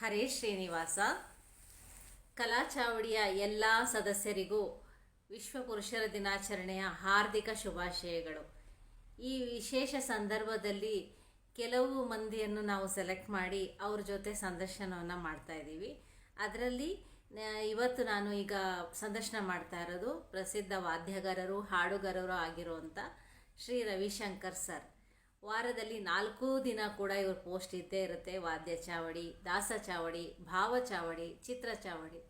ಹರೇ ಶ್ರೀನಿವಾಸ. ಕಲಾಚಾವಡಿಯ ಎಲ್ಲ ಸದಸ್ಯರಿಗೂ ವಿಶ್ವ ಪುರುಷರ ದಿನಾಚರಣೆಯ ಹಾರ್ದಿಕ ಶುಭಾಶಯಗಳು. ಈ ವಿಶೇಷ ಸಂದರ್ಭದಲ್ಲಿ ಕೆಲವು ಮಂದಿಯನ್ನು ನಾವು ಸೆಲೆಕ್ಟ್ ಮಾಡಿ ಅವ್ರ ಜೊತೆ ಸಂದರ್ಶನವನ್ನು ಮಾಡ್ತಾ ಇದ್ದೀವಿ. ಅದರಲ್ಲಿ ಇವತ್ತು ನಾನು ಈಗ ಸಂದರ್ಶನ ಮಾಡ್ತಾ ಇರೋದು ಪ್ರಸಿದ್ಧ ವಾದ್ಯಗಾರರು, ಹಾಡುಗಾರರು ಆಗಿರುವಂಥ ಶ್ರೀ ರವಿಶಂಕರ್ ಸರ್. ವಾರದಲ್ಲಿ ನಾಲ್ಕು ದಿನ ಕೂಡ ಇವ್ರ ಪೋಸ್ಟ್ ಇದ್ದೇ ಇರುತ್ತೆ. ವಾದ್ಯ ಚಾವಡಿ, ದಾಸ ಚಾವಡಿ, ಭಾವ ಚಾವಡಿ, ಚಿತ್ರ ಚಾವಡಿ.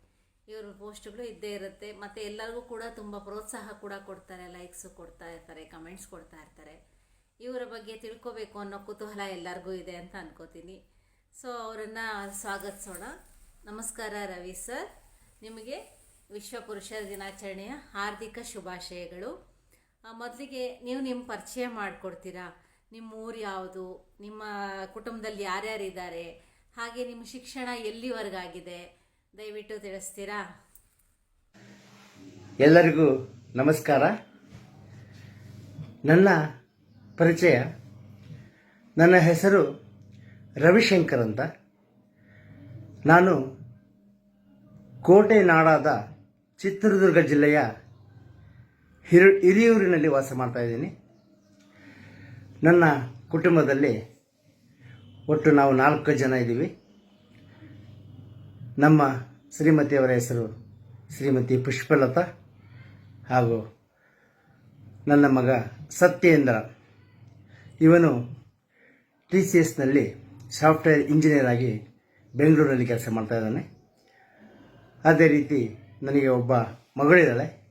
ಇವ್ರ ಪೋಸ್ಟ್ಗಳು ಇದ್ದೇ ಇರುತ್ತೆ. ಮತ್ತು ಎಲ್ಲರಿಗೂ ಕೂಡ ತುಂಬ ಪ್ರೋತ್ಸಾಹ ಕೂಡ ಕೊಡ್ತಾರೆ ಲೈಕ್ಸು ಕೊಡ್ತಾ ಇರ್ತಾರೆ ಕಮೆಂಟ್ಸ್ ಕೊಡ್ತಾ ಇರ್ತಾರೆ. ಇವರ ಬಗ್ಗೆ ತಿಳ್ಕೊಬೇಕು ಅನ್ನೋ ಕುತೂಹಲ ಎಲ್ಲರಿಗೂ ಇದೆ ಅಂತ ಅನ್ಕೋತೀನಿ. ಸೊ ಅವರನ್ನು ಸ್ವಾಗತಿಸೋಣ. ನಮಸ್ಕಾರ ರವಿ ಸರ್ ನಿಮಗೆ ವಿಶ್ವ ಪುರುಷರ ದಿನಾಚರಣೆಯ ಹಾರ್ದಿಕ ಶುಭಾಶಯಗಳು. ಮೊದಲಿಗೆ ನೀವು ನಿಮ್ಮ ಪರಿಚಯ ಮಾಡಿಕೊಡ್ತೀರಾ? ನಿಮ್ಮ ಊರು ಯಾವುದು? ನಿಮ್ಮ ಕುಟುಂಬದಲ್ಲಿ ಯಾರ್ಯಾರಿದ್ದಾರೆ ಹಾಗೆ ನಿಮ್ಮ ಶಿಕ್ಷಣ ಎಲ್ಲಿವರೆಗಾಗಿದೆ ದಯವಿಟ್ಟು ತಿಳಿಸ್ತೀರಾ? ಎಲ್ಲರಿಗೂ ನಮಸ್ಕಾರ. ನನ್ನ ಪರಿಚಯ, ನನ್ನ ಹೆಸರು ರವಿಶಂಕರ್ ಅಂತ. ನಾನು ಕೋಟೆ ನಾಡಾದ ಚಿತ್ರದುರ್ಗ ಜಿಲ್ಲೆಯ ಹಿರು, ಹಿರಿಯೂರಿನಲ್ಲಿ ವಾಸ ಮಾಡ್ತಾ ಇದ್ದೀನಿ. ನನ್ನ ಕುಟುಂಬದಲ್ಲಿ ಒಟ್ಟು ನಾವು ನಾಲ್ಕು ಜನ ಇದ್ದೀವಿ. ನಮ್ಮ ಶ್ರೀಮತಿಯವರ ಹೆಸರು ಶ್ರೀಮತಿ ಪುಷ್ಪಲತಾ ಹಾಗೂ ನನ್ನ ಮಗ ಸತ್ಯೇಂದ್ರ. ಇವನು ಟಿ ಸಿ ಎಸ್ನಲ್ಲಿ ಸಾಫ್ಟ್ವೇರ್ ಇಂಜಿನಿಯರ್ ಆಗಿ ಬೆಂಗಳೂರಲ್ಲಿ ಕೆಲಸ ಮಾಡ್ತಾ ಇದ್ದಾನೆ. ಅದೇ ರೀತಿ ನನಗೆ ಒಬ್ಬ ಮಗಳಿದ್ದಾಳೆ.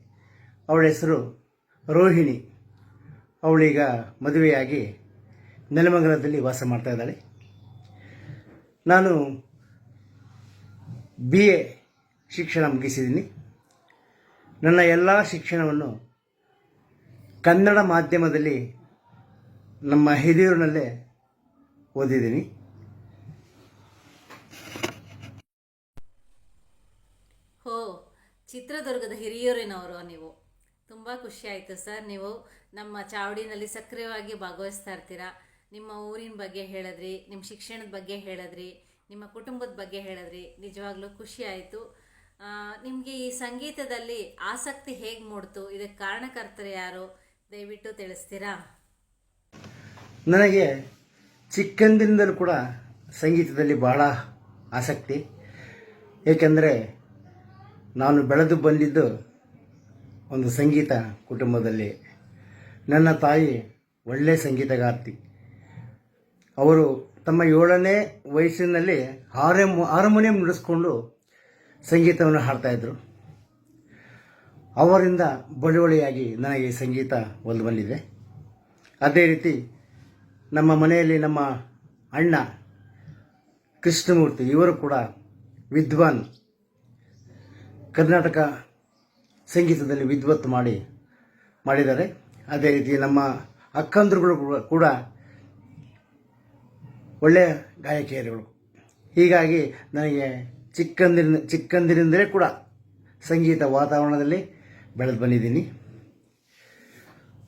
ಅವಳ ಹೆಸರು ರೋಹಿಣಿ. ಅವಳೀಗ ಮದುವೆಯಾಗಿ ನೆಲಮಂಗಲದಲ್ಲಿ ವಾಸ ಮಾಡ್ತಾ ಇದ್ದಾಳೆ. ನಾನು ಬಿ ಎ ಶಿಕ್ಷಣ ಮುಗಿಸಿದ್ದೀನಿ. ನನ್ನ ಎಲ್ಲ ಶಿಕ್ಷಣವನ್ನು ಕನ್ನಡ ಮಾಧ್ಯಮದಲ್ಲಿ ನಮ್ಮ ಹಿರಿಯೂರಿನಲ್ಲೇ ಓದಿದ್ದೀನಿ. ಹೋ, ಚಿತ್ರದುರ್ಗದ ಹಿರಿಯೂರಿನವರು ನೀವು? ತುಂಬ ಖುಷಿ ಆಯಿತು ಸರ್. ನೀವು ನಮ್ಮ ಚಾವಡಿನಲ್ಲಿ ಸಕ್ರಿಯವಾಗಿ ಭಾಗವಹಿಸ್ತಾ ಇರ್ತೀರಾ? ನಿಮ್ಮ ಊರಿನ ಬಗ್ಗೆ ಹೇಳಿದ್ರಿ, ನಿಮ್ಮ ಶಿಕ್ಷಣದ ಬಗ್ಗೆ ಹೇಳಿದ್ರಿ, ನಿಮ್ಮ ಕುಟುಂಬದ ಬಗ್ಗೆ ಹೇಳಿದ್ರಿ. ನಿಜವಾಗ್ಲೂ ಖುಷಿ ಆಯಿತು. ನಿಮಗೆ ಈ ಸಂಗೀತದಲ್ಲಿ ಆಸಕ್ತಿ ಹೇಗೆ ಮೂಡ್ತು? ಇದಕ್ಕೆ ಕಾರಣಕರ್ತರು ಯಾರು? ದಯವಿಟ್ಟು ತಿಳಿಸ್ತೀರಾ? ನನಗೆ ಚಿಕ್ಕಂದಿನಿಂದಲೂ ಕೂಡ ಸಂಗೀತದಲ್ಲಿ ಬಹಳ ಆಸಕ್ತಿ. ಏಕೆಂದರೆ ನಾನು ಬೆಳೆದು ಬಂದಿದ್ದು ಒಂದು ಸಂಗೀತ ಕುಟುಂಬದಲ್ಲಿ. ನನ್ನ ತಾಯಿ ಒಳ್ಳೆಯ ಸಂಗೀತಗಾರ್ತಿ. ಅವರು ತಮ್ಮ ಏಳನೇ ವಯಸ್ಸಿನಲ್ಲಿ ಹಾರ್ಮೋ ಹಾರ್ಮೋನಿಯಂ ನುಡಿಸ್ಕೊಂಡು ಸಂಗೀತವನ್ನು ಹಾಡ್ತಾಯಿದ್ರು ಅವರಿಂದ ಬಳುವಳಿಯಾಗಿ ನನಗೆ ಸಂಗೀತ ಒಲ್ದು ಬಂದಿದೆ. ಅದೇ ರೀತಿ ನಮ್ಮ ಮನೆಯಲ್ಲಿ ನಮ್ಮ ಅಣ್ಣ ಕೃಷ್ಣಮೂರ್ತಿ, ಇವರು ಕೂಡ ವಿದ್ವಾನ್. ಕರ್ನಾಟಕ ಸಂಗೀತದಲ್ಲಿ ವಿದ್ವತ್ ಮಾಡಿ, ಮಾಡಿದ್ದಾರೆ. ಅದೇ ರೀತಿ ನಮ್ಮ ಅಕ್ಕಂದ್ರುಗಳು ಕೂಡ- ಒಳ್ಳೆಯ ಗಾಯಕಿಯರುಗಳು. ಹೀಗಾಗಿ ನನಗೆ ಚಿಕ್ಕಂದಿನ ಚಿಕ್ಕಂದಿನಿಂದಲೇ ಕೂಡ ಸಂಗೀತ ವಾತಾವರಣದಲ್ಲಿ ಬೆಳೆದು ಬಂದಿದ್ದೀನಿ.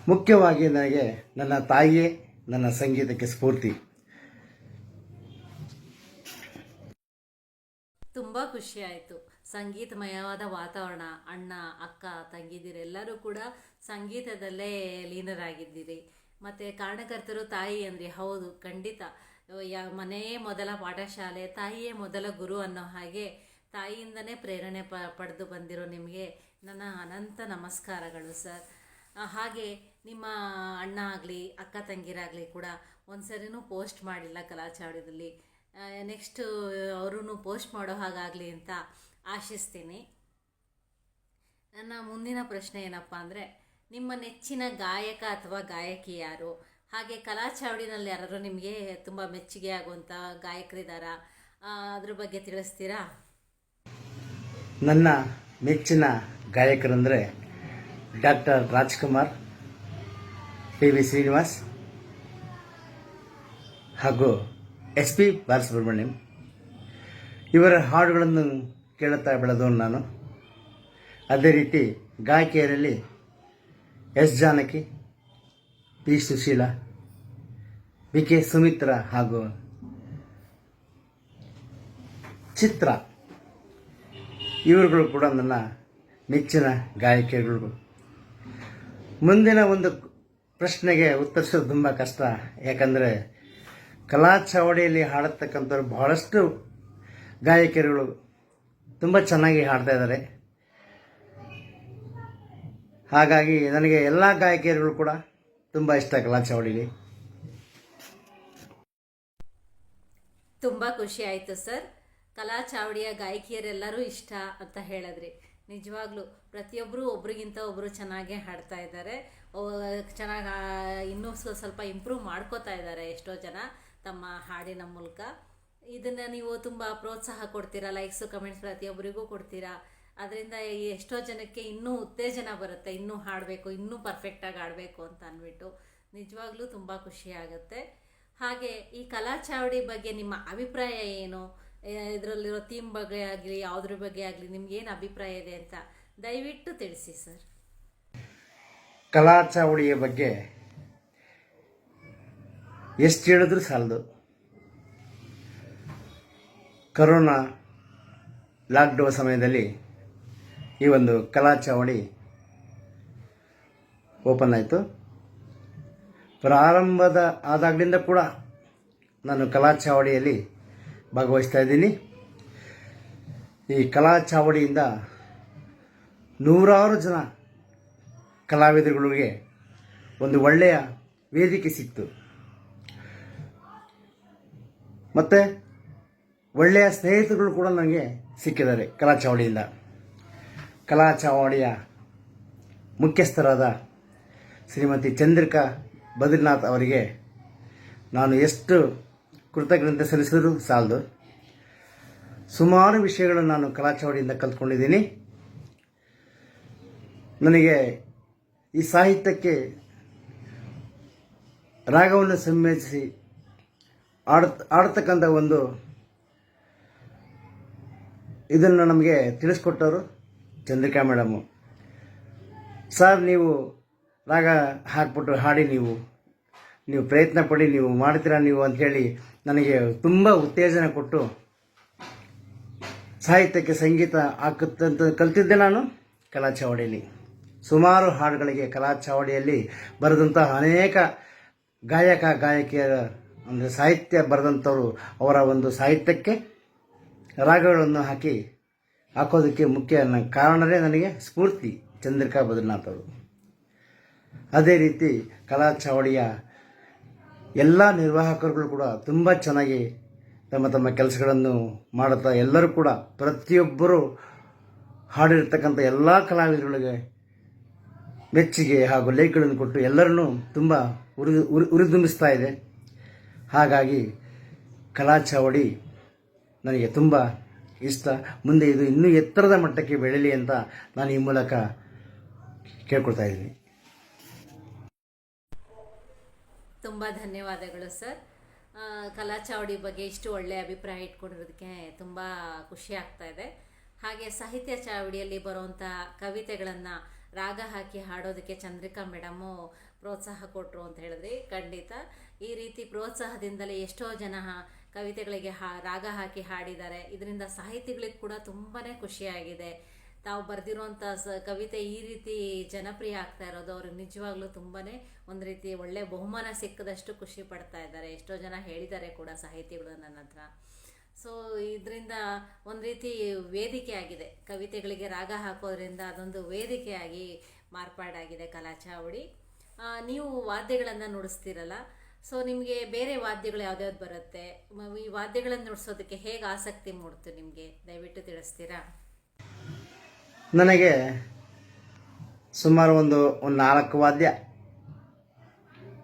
ಮುಖ್ಯವಾಗಿ ನನಗೆ ನನ್ನ ತಾಯಿಯೇ ನನ್ನ ಸಂಗೀತಕ್ಕೆ ಸ್ಫೂರ್ತಿ. ತುಂಬ ಖುಷಿಯಾಯಿತು ಸಂಗೀತಮಯವಾದ ವಾತಾವರಣ, ಅಣ್ಣ, ಅಕ್ಕ ತಂಗಿದಿರೆಲ್ಲರೂ ಕೂಡ ಸಂಗೀತದಲ್ಲೇ ಲೀನರಾಗಿದ್ದೀರಿ. ಮತ್ತು ಕಾರಣಕರ್ತರು ತಾಯಿ ಅಂದರೆ ಹೌದು, ಖಂಡಿತ. ಯ ಮನೆಯೇ ಮೊದಲ ಪಾಠಶಾಲೆ, ತಾಯಿಯೇ ಮೊದಲ ಗುರು ಅನ್ನೋ ಹಾಗೆ ತಾಯಿಯಿಂದನೇ ಪ್ರೇರಣೆ ಪ, ಪಡೆದು ಬಂದಿರೋ ನಿಮಗೆ ನನ್ನ ಅನಂತ ನಮಸ್ಕಾರಗಳು ಸರ್. ಹಾಗೆ ನಿಮ್ಮ ಅಣ್ಣ ಆಗಲಿ, ಅಕ್ಕ ತಂಗಿರಾಗಲಿ ಕೂಡ ಒಂದು ಸರಿನೂ ಪೋಸ್ಟ್ ಮಾಡಿಲ್ಲ ಕಲಾಚಾವಡಿದಲ್ಲಿ ನೆಕ್ಸ್ಟ್ ಅವರು ಪೋಸ್ಟ್ ಮಾಡೋ ಹಾಗಾಗಲಿ ಅಂತ ಆಶಿಸ್ತೀನಿ. ನನ್ನ ಮುಂದಿನ ಪ್ರಶ್ನೆ ಏನಪ್ಪ ಅಂದರೆ, ನಿಮ್ಮ ನೆಚ್ಚಿನ ಗಾಯಕ ಅಥವಾ ಗಾಯಕಿ ಯಾರು? ಹಾಗೆ ಕಲಾಚಾವಡಿನಲ್ಲಿ ಯಾರಾದ್ರು ನಿಮಗೆ ತುಂಬ ಮೆಚ್ಚುಗೆ ಆಗುವಂಥ ಗಾಯಕರಿದ್ದಾರಾ ಅದ್ರ ಬಗ್ಗೆ ತಿಳಿಸ್ತೀರಾ? ನನ್ನ ಮೆಚ್ಚಿನ ಗಾಯಕರಂದರೆ doctor Rajkumar, P V Srinivas ಹಾಗೂ ಎಸ್ ಪಿ ಬಾಲಸುಬ್ರಹ್ಮಣ್ಯಂ ಇವರ ಹಾಡುಗಳನ್ನು ಕೇಳುತ್ತಾ ಬೆಳೆದವನು ನಾನು. ಅದೇ ರೀತಿ ಗಾಯಕಿಯರಲ್ಲಿ S Janaki, P Susheela, V K Sumitra ಹಾಗೂ ಚಿತ್ರ. ಇವರುಗಳು ಕೂಡ ನನ್ನ ನೆಚ್ಚಿನ ಗಾಯಕಿಯರುಗಳು. ಮುಂದಿನ ಒಂದು ಪ್ರಶ್ನೆಗೆ ಉತ್ತರಿಸೋದು ತುಂಬ ಕಷ್ಟ. ಯಾಕಂದರೆ ಕಲಾ ಚಾವಡಿಯಲ್ಲಿ ಹಾಡತಕ್ಕಂಥವ್ರು ಬಹಳಷ್ಟು ಗಾಯಕಿಯರುಗಳು ತುಂಬ ಚೆನ್ನಾಗಿ ಹಾಡ್ತಾ ಇದ್ದಾರೆ. ಹಾಗಾಗಿ ನನಗೆ ಎಲ್ಲ ಗಾಯಕಿಯರುಗಳು ಕೂಡ ತುಂಬ ಇಷ್ಟ ಕಲಾ ಚಾವಡಿಲಿ ತುಂಬ ಖುಷಿ ಆಯಿತು ಸರ್. ಕಲಾ ಚಾವಡಿಯ ಗಾಯಕಿಯರೆಲ್ಲರೂ ಇಷ್ಟ ಅಂತ ಹೇಳಿದ್ರಿ. ನಿಜವಾಗ್ಲೂ ಪ್ರತಿಯೊಬ್ಬರು ಒಬ್ರಿಗಿಂತ ಒಬ್ಬರು ಚೆನ್ನಾಗೇ ಹಾಡ್ತಾ ಇದ್ದಾರೆ. ಚೆನ್ನಾಗಿ ಇನ್ನೂ ಸ್ವ- ಸ್ವಲ್ಪ ಇಂಪ್ರೂವ್ ಮಾಡ್ಕೋತಾ ಇದ್ದಾರೆ ಎಷ್ಟೋ ಜನ. ತಮ್ಮ ಹಾಡಿನ ಮೂಲಕ. ಇದನ್ನು ನೀವು ತುಂಬ ಪ್ರೋತ್ಸಾಹ ಕೊಡ್ತೀರಾ ಲೈಕ್ಸು ಕಮೆಂಟ್ಸ್ ಪ್ರತಿಯೊಬ್ಬರಿಗೂ ಕೊಡ್ತೀರಾ? ಅದರಿಂದ ಎಷ್ಟೋ ಜನಕ್ಕೆ ಇನ್ನೂ ಉತ್ತೇಜನ ಬರುತ್ತೆ, ಇನ್ನೂ ಹಾಡಬೇಕು, ಇನ್ನೂ ಪರ್ಫೆಕ್ಟಾಗಿ ಹಾಡಬೇಕು ಅಂತ ಅಂದ್ಬಿಟ್ಟು ನಿಜವಾಗ್ಲೂ ತುಂಬ ಖುಷಿ ಆಗುತ್ತೆ. ಹಾಗೆ ಈ ಕಲಾ ಚಾವಡಿ ಬಗ್ಗೆ ನಿಮ್ಮ ಅಭಿಪ್ರಾಯ ಏನು? ಇದರಲ್ಲಿರೋ ಥೀಮ್ ಬಗ್ಗೆ ಆಗಲಿ, ಯಾವುದ್ರ ಬಗ್ಗೆ ಆಗಲಿ ನಿಮ್ಗೇನು ಅಭಿಪ್ರಾಯ ಇದೆ ಅಂತ ದಯವಿಟ್ಟು ತಿಳಿಸಿ ಸರ್ ಕಲಾ ಚಾವಡಿಯ ಬಗ್ಗೆ ಎಷ್ಟು ಹೇಳಿದ್ರೂ ಸಾಲದು? ಕರೋನಾ ಲಾಕ್ಡೌನ್ ಸಮಯದಲ್ಲಿ ಈ ಒಂದು ಕಲಾ ಚಾವಣಿ ಓಪನ್ ಆಯಿತು. ಪ್ರಾರಂಭದ ಆದಾಗಲಿಂದ ಕೂಡ ನಾನು ಕಲಾ ಚಾವಡಿಯಲ್ಲಿ ಭಾಗವಹಿಸ್ತಾ ಇದ್ದೀನಿ. ಈ ಕಲಾ ಚಾವಡಿಯಿಂದ ನೂರಾರು ಜನ ಕಲಾವಿದರುಗಳಿಗೆ ಒಂದು ಒಳ್ಳೆಯ ವೇದಿಕೆ ಸಿಕ್ತು. ಮತ್ತು ಒಳ್ಳೆಯ ಸ್ನೇಹಿತರುಗಳು ಕೂಡ ನನಗೆ ಸಿಕ್ಕಿದ್ದಾರೆ ಕಲಾ ಚಾವಡಿಯಿಂದ ಕಲಾ ಚಾವಡಿಯ ಮುಖ್ಯಸ್ಥರಾದ ಶ್ರೀಮತಿ ಚಂದ್ರಿಕಾ ಬದ್ರಿನಾಥ್ ಅವರಿಗೆ ನಾನು ಎಷ್ಟು ಕೃತಜ್ಞತೆ ಸಲ್ಲಿಸಿದರೂ ಸಾಲದು. ಸುಮಾರು ವಿಷಯಗಳನ್ನು ನಾನು ಕಲಾ ಚಾವಡಿಯಿಂದ ಕಲ್ತ್ಕೊಂಡಿದ್ದೀನಿ. ನನಗೆ ಈ ಸಾಹಿತ್ಯಕ್ಕೆ ರಾಗವನ್ನು ಸಂಯೋಜಿಸಿ ಆಡ ಆಡ್ತಕ್ಕಂಥ ಒಂದು ಇದನ್ನು ನಮಗೆ ತಿಳಿಸ್ಕೊಟ್ಟವರು ಚಂದ್ರಿಕಾ ಮೇಡಮು. ಸರ್, ನೀವು ರಾಗ ಹಾಕ್ಬಿಟ್ಟು ಹಾಡಿ ನೀವು. ನೀವು ಪ್ರಯತ್ನ ಪಡಿ, ನೀವು ಮಾಡ್ತೀರಾ ನೀವು ಅಂಥೇಳಿ ನನಗೆ ತುಂಬ ಉತ್ತೇಜನ ಕೊಟ್ಟು ಸಾಹಿತ್ಯಕ್ಕೆ ಸಂಗೀತ ಹಾಕುತ್ತಂತ ಕಲ್ತಿದ್ದೆ ನಾನು ಕಲಾ ಚಾವಡಿಯಲ್ಲಿ. ಸುಮಾರು ಹಾಡುಗಳಿಗೆ ಕಲಾ ಚಾವಡಿಯಲ್ಲಿ ಬರೆದಂತಹ ಅನೇಕ ಗಾಯಕ, ಗಾಯಕಿಯರ ಅಂದರೆ ಸಾಹಿತ್ಯ ಬರೆದಂಥವರು ಅವರ ಒಂದು ಸಾಹಿತ್ಯಕ್ಕೆ ರಾಗಗಳನ್ನು ಹಾಕಿ ಹಾಕೋದಕ್ಕೆ ಮುಖ್ಯ ಕಾರಣವೇ ನನಗೆ ಸ್ಫೂರ್ತಿ ಚಂದ್ರಿಕಾ ಬದ್ರಿನಾಥ್ ಅವರು. ಅದೇ ರೀತಿ ಕಲಾ ಚಾವಡಿಯ ಎಲ್ಲ ನಿರ್ವಾಹಕರುಗಳು ಕೂಡ ತುಂಬ ಚೆನ್ನಾಗಿ ತಮ್ಮ ತಮ್ಮ ಕೆಲಸಗಳನ್ನು ಮಾಡುತ್ತಾ ಎಲ್ಲರೂ ಕೂಡ ಪ್ರತಿಯೊಬ್ಬರು ಹಾಡಿರ್ತಕ್ಕಂಥ ಎಲ್ಲ ಕಲಾವಿದರುಗಳಿಗೆ ಮೆಚ್ಚುಗೆ ಹಾಗೂ ಲೈಕ್ಗಳನ್ನು ಕೊಟ್ಟು ಎಲ್ಲರನ್ನೂ ತುಂಬ ಉರಿದು ಉರಿ, ಉರಿದುಂಬಿಸ್ತಾ ಇದೆ. ಹಾಗಾಗಿ ಕಲಾ ಚಾವಡಿ ನನಗೆ ತುಂಬ ಇಷ್ಟ. ಮುಂದೆ ಇದು ಇನ್ನೂ ಎತ್ತರದ ಮಟ್ಟಕ್ಕೆ ಬೆಳೀಲಿ ಅಂತ ನಾನು ಈ ಮೂಲಕ ಕೇಳ್ಕೊಳ್ತಾ ಇದ್ದೀನಿ. ತುಂಬ ಧನ್ಯವಾದಗಳು ಸರ್. ಕಲಾಚಾವಡಿ ಕಲಾ ಚಾವಡಿ ಬಗ್ಗೆ ಇಷ್ಟು ಒಳ್ಳೆಯ ಅಭಿಪ್ರಾಯ ಇಟ್ಕೊಂಡಿರೋದಕ್ಕೆ ತುಂಬ ಖುಷಿ ಆಗ್ತಾ ಇದೆ. ಹಾಗೆ ಸಾಹಿತ್ಯ ಚಾವಡಿಯಲ್ಲಿ ಬರುವಂಥ ಕವಿತೆಗಳನ್ನು ರಾಗ ಹಾಕಿ ಹಾಡೋದಕ್ಕೆ ಚಂದ್ರಿಕಾ ಮೇಡಮು ಪ್ರೋತ್ಸಾಹ ಕೊಟ್ಟರು ಅಂತ ಹೇಳಿದ್ರಿ. ಖಂಡಿತ ಈ ರೀತಿ ಪ್ರೋತ್ಸಾಹದಿಂದಲೇ ಎಷ್ಟೋ ಜನ ಕವಿತೆಗಳಿಗೆ ಹಾ ರಾಗ ಹಾಕಿ ಹಾಡಿದ್ದಾರೆ. ಇದರಿಂದ ಸಾಹಿತಿಗಳಿಗೆ ಕೂಡ ತುಂಬಾ ಖುಷಿಯಾಗಿದೆ. ತಾವು ಬರೆದಿರುವಂಥ ಸ ಕವಿತೆ ಈ ರೀತಿ ಜನಪ್ರಿಯ ಆಗ್ತಾ ಇರೋದು. ಅವ್ರಿಗೆ ನಿಜವಾಗ್ಲೂ ತುಂಬಾ ಒಂದು ರೀತಿ ಒಳ್ಳೆ ಬಹುಮಾನ ಸಿಕ್ಕದಷ್ಟು ಖುಷಿ ಪಡ್ತಾ ಇದ್ದಾರೆ. ಎಷ್ಟೋ ಜನ ಹೇಳಿದ್ದಾರೆ ಕೂಡ ಸಾಹಿತಿಗಳು ನನ್ನ ಹತ್ರ. ಸೊ ಇದರಿಂದ ಒಂದು ರೀತಿ ವೇದಿಕೆ ಆಗಿದೆ. ಕವಿತೆಗಳಿಗೆ ರಾಗ ಹಾಕೋದ್ರಿಂದ ಅದೊಂದು ವೇದಿಕೆಯಾಗಿ ಮಾರ್ಪಾಡಾಗಿದೆ ಕಲಾ ಚಾವಡಿ. ಆ, ನೀವು ವಾದ್ಯಗಳನ್ನು ನುಡಿಸ್ತೀರಲ್ಲ? ಸೊ ನಿಮಗೆ ಬೇರೆ ವಾದ್ಯಗಳು ಯಾವ್ದ್ಯಾವ್ದು ಬರುತ್ತೆ? ಈ ವಾದ್ಯಗಳನ್ನು ನುಡಿಸೋದಕ್ಕೆ ಹೇಗೆ ಆಸಕ್ತಿ ಮೂಡ್ತು ನಿಮಗೆ? ದಯವಿಟ್ಟು ತಿಳಿಸ್ತೀರಾ? ನನಗೆ ಸುಮಾರು ಒಂದು ಒಂದು ನಾಲ್ಕು ವಾದ್ಯ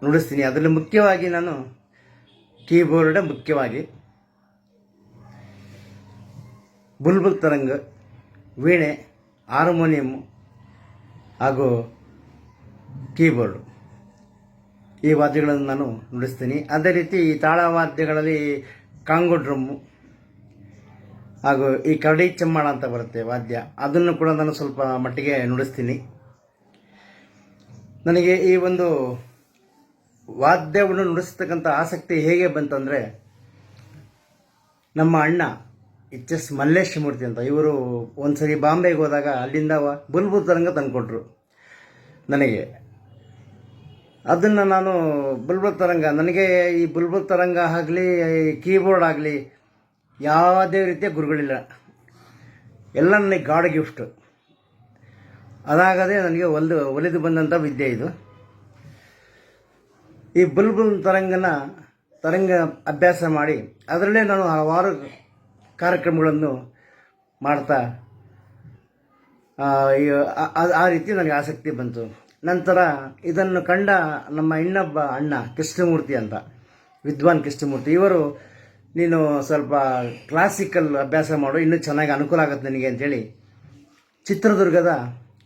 ನುಡಿಸ್ತೀನಿ. ಅದರಲ್ಲಿ ಮುಖ್ಯವಾಗಿ ನಾನು ಕೀಬೋರ್ಡ್ ಮುಖ್ಯವಾಗಿ. ಬುಲ್ಬುಲ್ ತರಂಗ, ವೀಣೆ ಹಾರ್ಮೋನಿಯಮ್ ಹಾಗೂ ಕೀಬೋರ್ಡು. ಈ ವಾದ್ಯಗಳನ್ನು ನಾನು ನುಡಿಸ್ತೀನಿ. ಅದೇ ರೀತಿ ಈ ತಾಳವಾದ್ಯಗಳಲ್ಲಿ ಕಾಂಗೋ ಡ್ರಮ್ಮು ಹಾಗೂ ಈ ಕರಡಿ ಚಮ್ಮಾಳ ಅಂತ ಬರುತ್ತೆ ವಾದ್ಯ. ಅದನ್ನು ಕೂಡ ನಾನು ಸ್ವಲ್ಪ ಮಟ್ಟಿಗೆ ನುಡಿಸ್ತೀನಿ. ನನಗೆ ಈ ಒಂದು ವಾದ್ಯವನ್ನು ನುಡಿಸ್ತಕ್ಕಂಥ ಆಸಕ್ತಿ ಹೇಗೆ ಬಂತಂದರೆ ನಮ್ಮ ಅಣ್ಣ ಎಚ್ ಎಸ್ ಮಲ್ಲೇಶ್ ಮೂರ್ತಿ ಅಂತ, ಇವರು ಒಂದ್ಸರಿ ಬಾಂಬೆಗೆ ಹೋದಾಗ ಅಲ್ಲಿಂದ ಬುಲ್ಬುಲ್ ತರಂಗ ತಂದುಕೊಟ್ರು ನನಗೆ. ಅದನ್ನು ನಾನು ಬುಲ್ಬುಲ್ ತರಂಗ ನನಗೆ ಈ ಬುಲ್ಬುಲ್ ತರಂಗ ಆಗಲಿ ಕೀಬೋರ್ಡ್ ಆಗಲಿ ಯಾವುದೇ ರೀತಿಯ ಗುರುಗಳಿಲ್ಲ. ಎಲ್ಲ ನನಗೆ ಗಾಡ್ ಗಿಫ್ಟ್. ಅದಾಗದೇ ನನಗೆ ಒಲಿದು ಒಲಿದು ಬಂದಂಥ ವಿದ್ಯೆ ಇದು. ಈ ಬುಲ್ಬುಲ್ ತರಂಗನ ತರಂಗ ಅಭ್ಯಾಸ ಮಾಡಿ ಅದರಲ್ಲೇ ನಾನು ಹಲವಾರು ಕಾರ್ಯಕ್ರಮಗಳನ್ನು ಮಾಡ್ತಾ ಆ, ರೀತಿ ನನಗೆ ಆಸಕ್ತಿ ಬಂತು. ನಂತರ ಇದನ್ನು ಕಂಡ ನಮ್ಮ ಇನ್ನೊಬ್ಬ ಅಣ್ಣ ಕೃಷ್ಣಮೂರ್ತಿ ಅಂತ, ವಿದ್ವಾನ್ ಕೃಷ್ಣಮೂರ್ತಿ. ಇವರು, ನೀನು ಸ್ವಲ್ಪ ಕ್ಲಾಸಿಕಲ್ ಅಭ್ಯಾಸ ಮಾಡು, ಇನ್ನೂ ಚೆನ್ನಾಗಿ ಅನುಕೂಲ ಆಗುತ್ತೆ ನಿನಗೆ ಅಂಥೇಳಿ ಚಿತ್ರದುರ್ಗದ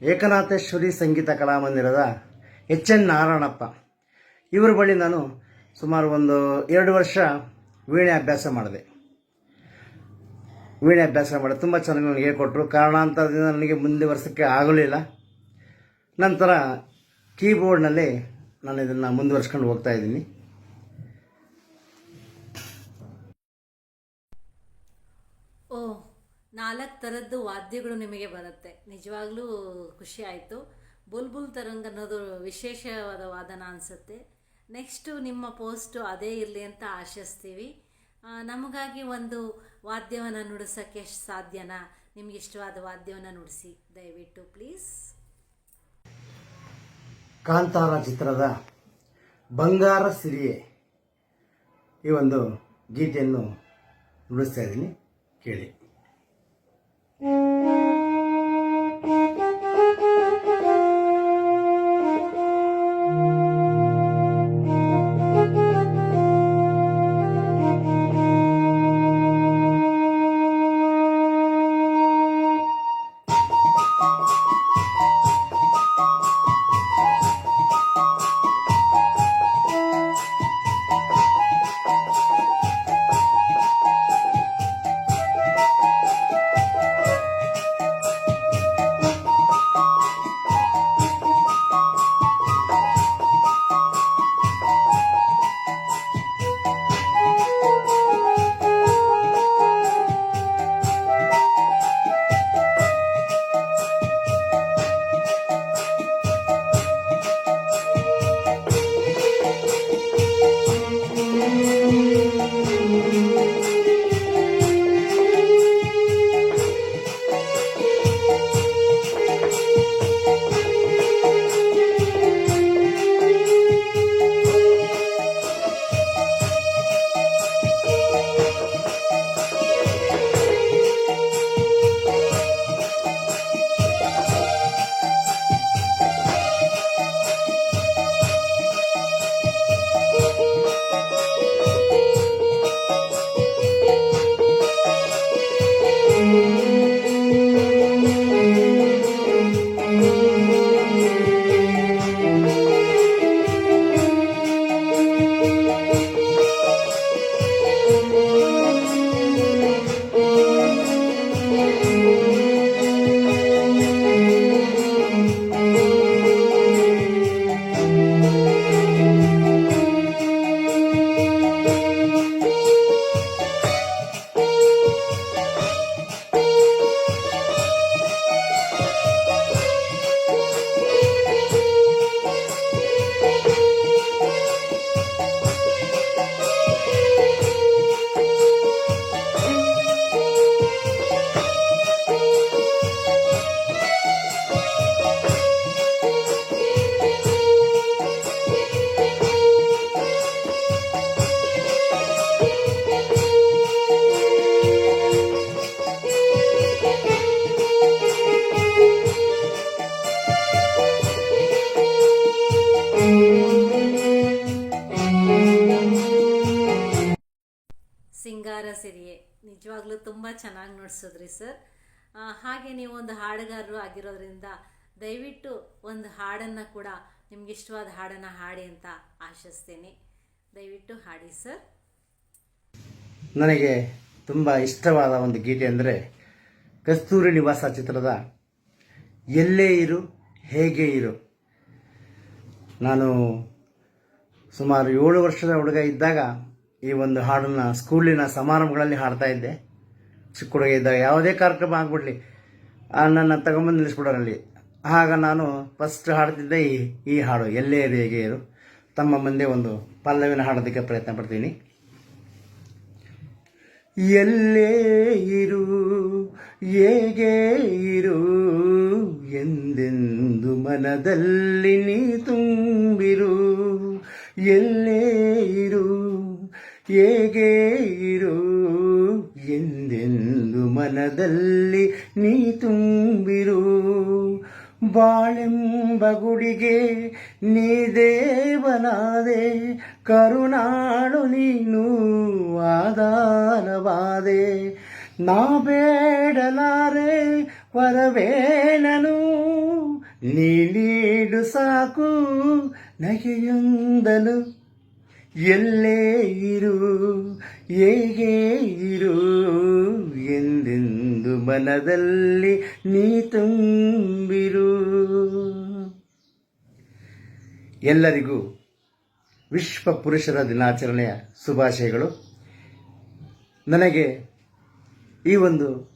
ಏಕನಾಥೇಶ್ವರಿ ಸಂಗೀತ ಕಲಾಮಂದಿರದ ಎಚ್ ಎನ್ ನಾರಾಯಣಪ್ಪ. ಇವರ ಬಳಿ ನಾನು ಸುಮಾರು ಒಂದು ಎರಡು ವರ್ಷ ವೀಣೆ ಅಭ್ಯಾಸ ಮಾಡಿದೆ. ವೀಣೆ ಅಭ್ಯಾಸ ಮಾಡಿ ತುಂಬ ಚೆನ್ನಾಗಿ ನನಗೆ ಹೇಳ್ಕೊಟ್ರು. ಕಾರಣಾಂತರದಿಂದ ನನಗೆ ಮುಂದೆ ವರ್ಷಕ್ಕೆ ಆಗಲಿಲ್ಲ. ನಂತರ ಕೀಬೋರ್ಡ್ನಲ್ಲಿ ನಾನು ಇದನ್ನು ಮುಂದುವರ್ಸ್ಕೊಂಡು ಹೋಗ್ತಾ ಇದ್ದೀನಿ. ಓ, ನಾಲ್ಕು ಥರದ್ದು ವಾದ್ಯಗಳು ನಿಮಗೆ ಬರುತ್ತೆ. ನಿಜವಾಗ್ಲೂ ಖುಷಿ ಆಯಿತು. ಬುಲ್ಬುಲ್ ತರಂಗ ಅನ್ನೋದು ವಿಶೇಷವಾದ ವಾದನ ಅನಿಸುತ್ತೆ. ನೆಕ್ಸ್ಟು ನಿಮ್ಮ ಪೋಸ್ಟು ಅದೇ ಇರಲಿ ಅಂತ ಆಶಿಸ್ತೀವಿ. ನಮಗಾಗಿ ಒಂದು ವಾದ್ಯವನ್ನು ನುಡಿಸೋಕ್ಕೆ ಸಾಧ್ಯನಾ? ನಿಮ್ಗೆ ಇಷ್ಟವಾದ ವಾದ್ಯವನ್ನು ನುಡಿಸಿ. ದಯವಿಟ್ಟು ಪ್ಲೀಸ್ ಕಾಂತಾರ ಚಿತ್ರದ ಬಂಗಾರ ಸಿರಿಯೆ ಈ ಒಂದು ಗೀತೆಯನ್ನು ನುಡಿಸ್ತಾ ಇದ್ದೀನಿ. ಕೇಳಿ. ನಿಜವಾಗ್ಲೂ ತುಂಬ ಚೆನ್ನಾಗಿ ನುಡಿಸಿದ್ರಿ ಸರ್. ಹಾಗೆ ನೀವು ಒಂದು ಹಾಡುಗಾರರು ಆಗಿರೋದ್ರಿಂದ ದಯವಿಟ್ಟು ಒಂದು ಹಾಡನ್ನು ಕೂಡ ನಿಮ್ಗೆ ಇಷ್ಟವಾದ ಹಾಡನ್ನು ಹಾಡಿ ಅಂತ ಆಶಿಸ್ತೀನಿ. ದಯವಿಟ್ಟು ಹಾಡಿ ಸರ್. ನನಗೆ ತುಂಬ ಇಷ್ಟವಾದ ಒಂದು ಗೀತೆ ಅಂದರೆ ಕಸ್ತೂರಿ ನಿವಾಸ ಚಿತ್ರದ ಎಲ್ಲೇ ಇರು, ಹೇಗೆ ಇರು. ನಾನು ಸುಮಾರು ಏಳು ವರ್ಷದ ಹುಡುಗ ಇದ್ದಾಗ ಈ ಒಂದು ಹಾಡನ್ನು ಸ್ಕೂಲಿನ ಸಮಾರಂಭಗಳಲ್ಲಿ ಹಾಡ್ತಾ ಇದ್ದೆ. ಚಿಕ್ಕ ಹುಡುಗ ಇದ್ದಾಗ ಯಾವುದೇ ಕಾರ್ಯಕ್ರಮ ಆಗ್ಬಿಡ್ಲಿ. ನನ್ನ ತಗೊಂಬಂದು ನಿಲ್ಲಿಸ್ಬಿಡೋರಲ್ಲಿ ಆಗ ನಾನು ಫಸ್ಟ್ ಹಾಡ್ತಿದ್ದೆ ಈ ಈ ಹಾಡು, ಎಲ್ಲೇ ಇರು ತಮ್ಮ ಮುಂದೆ ಒಂದು ಪಲ್ಲವಿನ ಹಾಡೋದಕ್ಕೆ ಪ್ರಯತ್ನ ಪಡ್ತೀನಿ. ಎಲ್ಲೇ ಇರು, ಹೇಗೆ ಇರು, ಎಂದೆಂದು ಮನದಲ್ಲಿ ನೀ ತುಂಬಿರು. ಎಲ್ಲೇ ಇರು ಹೇಗೆ ಇರು? ಎಂದೆಂದು ಮನದಲ್ಲಿ ನೀ ತುಂಬಿರು. ಬಾಳೆಂಬ ಗುಡಿಗೆ ನೀ ದೇವನಾದೆ, ಕರುಣಾಳು ನೀನು ಆಧಾರವಾದೆ ನಾ ಬೇಡಲಾರೆ ವರವೇನನು ನೀಡು ಸಾಕು ನಗೆಯೊಂದನು. ಎಲ್ಲೇ ಇರು, ಹೇಗೆ ಇರು ಎಂದೆಂದು ಮನದಲ್ಲಿ ನೀ ತುಂಬಿರು. ಎಲ್ಲರಿಗೂ ವಿಶ್ವ ಪುರುಷರ ದಿನಾಚರಣೆಯ ಶುಭಾಶಯಗಳು. ನನಗೆ ಈ ಒಂದು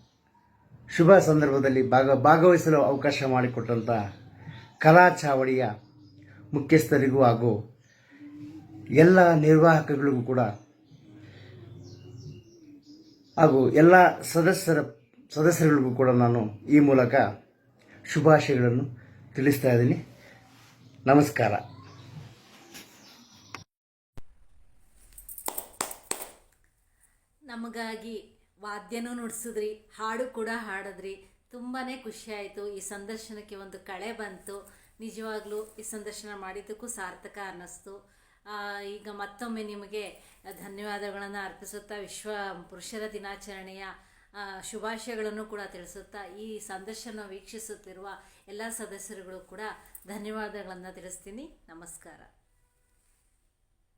ಶುಭ ಸಂದರ್ಭದಲ್ಲಿ ಭಾಗ ಭಾಗವಹಿಸಲು ಅವಕಾಶ ಮಾಡಿಕೊಟ್ಟಂಥ ಕಲಾ ಚಾವಡಿಯ ಮುಖ್ಯಸ್ಥರಿಗೂ ಹಾಗೂ ಎಲ್ಲ ನಿರ್ವಾಹಕಗಳಿಗೂ ಕೂಡ ಹಾಗೂ ಎಲ್ಲ ಸದಸ್ಯರ ಸದಸ್ಯರಿಗೂ ಕೂಡ ನಾನು ಈ ಮೂಲಕ ಶುಭಾಶಯಗಳನ್ನು ತಿಳಿಸ್ತಾ ಇದ್ದೀನಿ. ನಮಸ್ಕಾರ. ನಮಗಾಗಿ ವಾದ್ಯನೂ ನುಡಿಸಿದ್ರಿ, ಹಾಡು ಕೂಡ ಹಾಡಿದ್ರಿ. ತುಂಬಾ ಖುಷಿ ಆಯಿತು ಈ ಸಂದರ್ಶನಕ್ಕೆ ಒಂದು ಕಳೆ ಬಂತು. ನಿಜವಾಗ್ಲೂ ಈ ಸಂದರ್ಶನ ಮಾಡಿದ್ದಕ್ಕೂ ಸಾರ್ಥಕ ಅನ್ನಿಸ್ತು. ಈಗ ಮತ್ತೊಮ್ಮೆ ನಿಮಗೆ ಧನ್ಯವಾದಗಳನ್ನು ಅರ್ಪಿಸುತ್ತಾ, ವಿಶ್ವ ಪುರುಷರ ದಿನಾಚರಣೆಯ ಶುಭಾಶಯಗಳನ್ನು ಕೂಡ ತಿಳಿಸುತ್ತಾ, ಈ ಸಂದರ್ಶನ ವೀಕ್ಷಿಸುತ್ತಿರುವ ಎಲ್ಲ ಸದಸ್ಯರುಗಳು ಕೂಡ ಧನ್ಯವಾದಗಳನ್ನು ತಿಳಿಸ್ತೀನಿ. ನಮಸ್ಕಾರ.